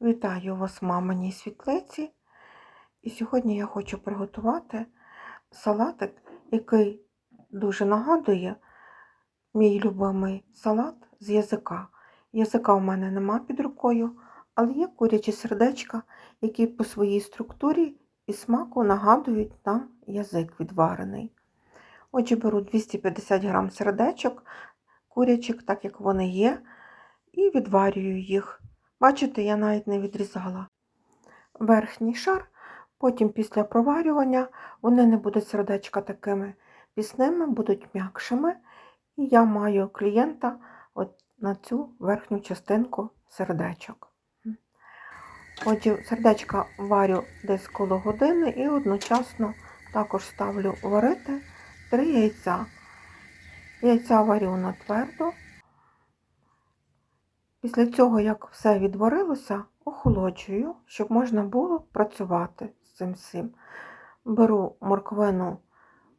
Вітаю вас, маминій світлиці. І сьогодні я хочу приготувати салатик, який дуже нагадує мій любимий салат з язика. Язика в мене нема під рукою, але є курячі сердечка, які по своїй структурі і смаку нагадують нам язик відварений. Отже, беру 250 г сердечок, курячих, так як вони є, і відварюю їх. Бачите, я навіть не відрізала верхній шар, потім після проварювання вони не будуть сердечка такими пісними, будуть м'якшими. І я маю клієнта от на цю верхню частинку сердечок. Отже, сердечка варю десь коло години і одночасно також ставлю варити 3 яйця. Яйця варю на твердо. Після цього, як все відварилося, охолоджую, щоб можна було працювати з цим всім. Беру морквину,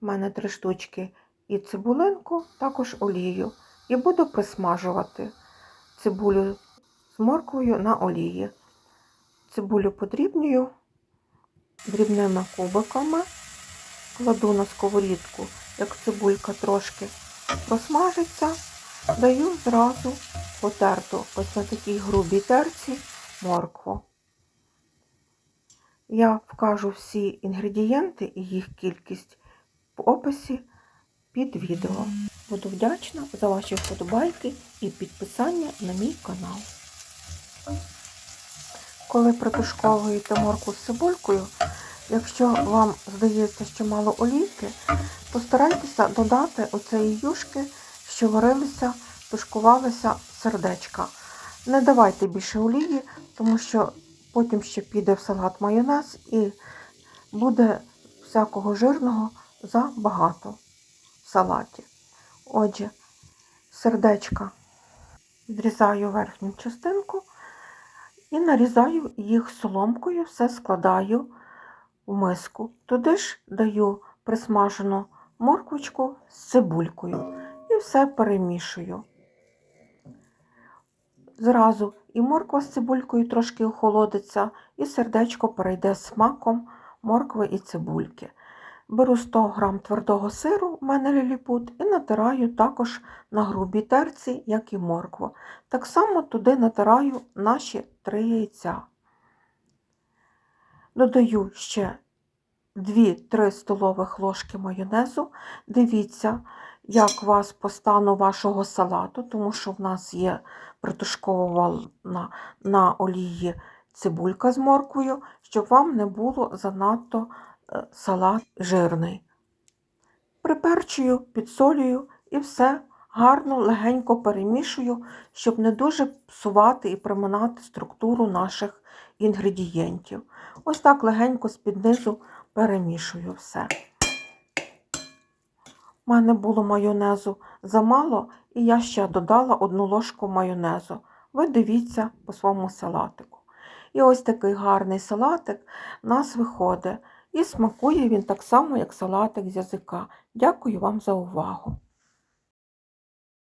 в мене три штучки, і цибулинку, також олію. І буду присмажувати цибулю з морквою на олії. Цибулю подрібнюю дрібними кубиками, кладу на сковорідку, як цибулька трошки просмажиться, даю зразу потерту ось на такій грубій терці моркву. Я вкажу всі інгредієнти і їх кількість в описі під відео. Буду вдячна за ваші вподобайки і підписання на мій канал. Коли протушковуєте моркву з цибулькою, якщо вам здається, що мало олійки, постарайтеся додати оцеї юшки, що варилися тушкувалися сердечка. Не давайте більше олії, тому що потім ще піде в салат майонез і буде всякого жирного забагато в салаті. Отже, сердечка відрізаю верхню частинку і нарізаю їх соломкою, все складаю в миску. Туди ж даю присмажену морквочку з цибулькою і все перемішую. Зразу і морква з цибулькою трошки охолодиться, і сердечко перейде смаком моркви і цибульки. Беру 100 г твердого сиру, в мене ліліпут, і натираю також на грубій терці, як і моркву. Так само туди натираю наші 3 яйця. Додаю ще 2-3 столових ложки майонезу. Дивіться, як вас по стану вашого салату, тому що в нас є притушкована на олії цибулька з морквою, щоб вам не було занадто е, салат жирний. Приперчую, підсолюю і все гарно, легенько перемішую, щоб не дуже псувати і приминати структуру наших інгредієнтів. Ось так легенько з-під низу перемішую все. У мене було майонезу замало, і я ще додала одну ложку майонезу. Ви дивіться по своєму салатику. І ось такий гарний салатик у нас виходить. І смакує він так само, як салатик з язика. Дякую вам за увагу!